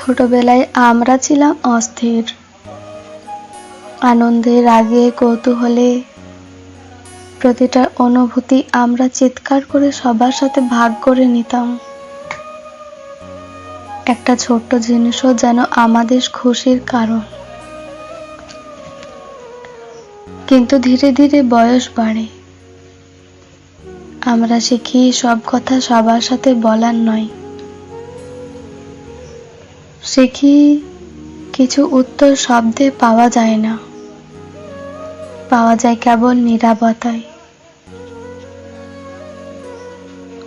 ছোটবেলায় আমরা ছিলাম অস্থির। আনন্দে রাগে কৌতূহলে প্রতিটা অনুভূতি আমরা চিৎকার করে সবার সাথে ভাগ করে নিতাম। একটা ছোট্ট জিনিসও যেন আমাদের খুশির কারণ। কিন্তু ধীরে ধীরে বয়স বাড়ে। আমরা শিখি সব কথা সবার সাথে বলার নয়। শিখি কিছু উত্তর শব্দে পাওয়া যায় না। পাওয়া যায় কেবল নীরবতায়।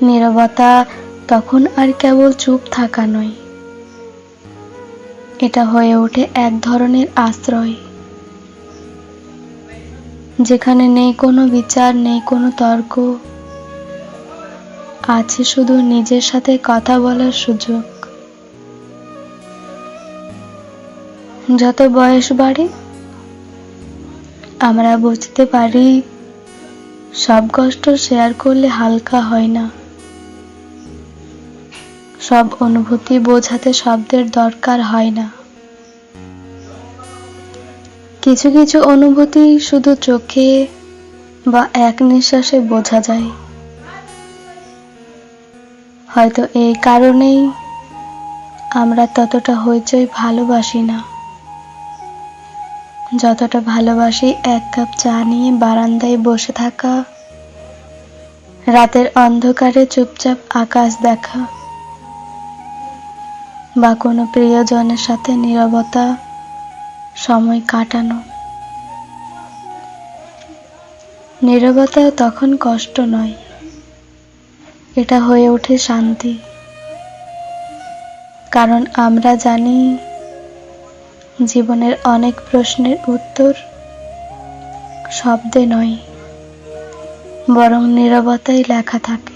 নীরবতা তখন আর কেবল চুপ থাকা নয়। এটা হয়ে ওঠে এক ধরনের আশ্রয়। যেখানে নেই কোনো বিচার, নেই কোনো তর্ক। আছে শুধু নিজের সাথে কথা বলার সুযোগ। যত বয়স বাড়ে, আমরা বুঝতে পারি সব কষ্ট শেয়ার করলে হালকা হয় না। সব অনুভূতি বোঝাতে শব্দের দরকার হয় না। কিছু কিছু অনুভূতি শুধু চোখে বা এক নিঃশ্বাসে বোঝা যায়। হয়তো এই কারণেই আমরা ততটা হইচই ভালোবাসি না। যতটা ভালোবাসি, এক কাপ চা নিয়ে বারান্দায় বসে থাকা। রাতের অন্ধকারে চুপচাপ আকাশ দেখা বা কোনো প্রিয়জনের সাথে নীরবতা, সময় কাটানো। নীরবতা তখন কষ্ট নয়, এটা হয়ে ওঠে শান্তি। কারণ আমরা জানি জীবনের অনেক প্রশ্নের উত্তর শব্দে নয় বরং নিরবতাই লেখা থাকে।